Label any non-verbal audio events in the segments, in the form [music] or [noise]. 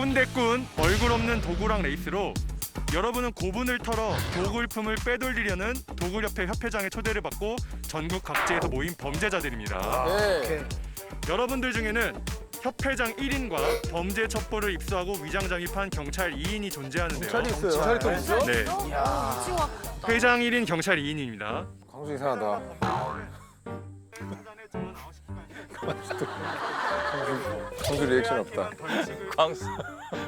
꾼대꾼 얼굴 없는 도구랑 레이스로 여러분은 고분을 털어 도굴품을 빼돌리려는 도굴협회 협회장의 초대를 받고 전국 각지에서 모인 범죄자들입니다. 네. 여러분들 중에는 협회장 1인과 범죄 첩보를 입수하고 위장 장입한 경찰 2인이 존재하는데요. 경찰이 있어요. 경찰이 또 있어? 네, 회장 1인 경찰 2인입니다. 광수 이상하다. [laughs] 광수 리액션 없다. 광수,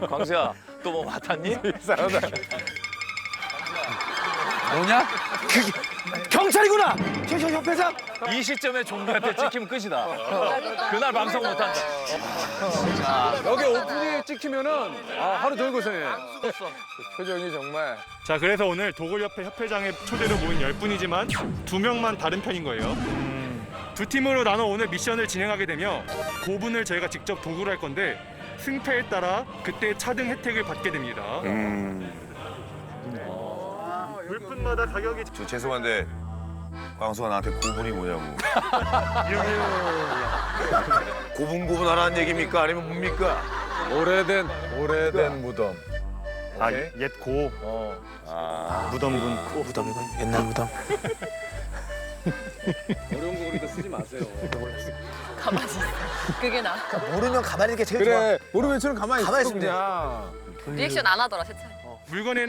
광수야, 또 뭐 맡았니? [laughs] 이상하다. 뭐냐? 경찰이구나. 저 협회장. 이 시점에 종로한테 찍히면 끝이다. 그날 방송 못한다. 여기 오프닝에 찍히면은 아, 하루 종일 고생해. 표정이 정말. 자, 그래서 오늘 도굴협회 협회장의 초대로 모인 10분이지만 두 명만 다른 편인 거예요. 두 팀으로 나눠 오늘 미션을 진행하게 되며 고분을 저희가 직접 도굴할 건데 승패에 따라 그때 차등 혜택을 받게 됩니다. 물품마다 가격이 저 죄송한데 광수가 나한테 고분이 뭐냐고. [laughs] 고분 고분 하라는 얘기입니까? 아니면 뭡니까? 오래된 오래된 무덤. 아, 오케이. 옛고 아. 무덤군. 무덤이군. 옛날 무덤. [laughs] 그러니까 쓰지 마세요. 가만히 있어. 그게 나. 모르면 가만히 있는 게 제일 좋아. 그래 모르면 저는 가만히 가만히 있어 있으면 그냥. 리액션 안 하더라 세찬. 물건에